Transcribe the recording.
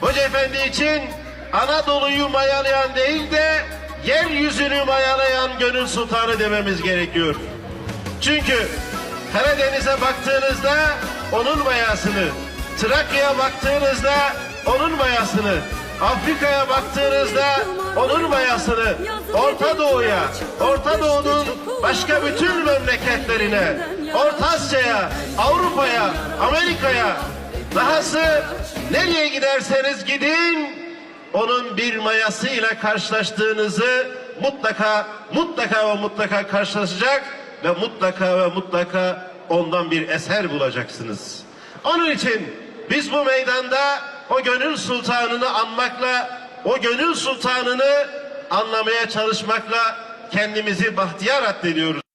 Hoca Efendi için Anadolu'yu mayalayan değil de yeryüzünü mayalayan gönül sultanı dememiz gerekiyor. Çünkü Karadeniz'e baktığınızda onun mayasını, Trakya'ya baktığınızda onun mayasını, Afrika'ya baktığınızda onun mayasını, Orta Doğu'ya, Orta Doğu'nun başka bütün memleketlerine, Orta Asya'ya, Avrupa'ya, Amerika'ya, dahası nereye giderseniz gidin, onun bir mayasıyla karşılaştığınızı mutlaka, mutlaka ve mutlaka karşılaşacak ve mutlaka ve mutlaka ondan bir eser bulacaksınız. Onun için biz bu meydanda o gönül sultanını anmakla, o gönül sultanını anlamaya çalışmakla kendimizi bahtiyar addediyoruz.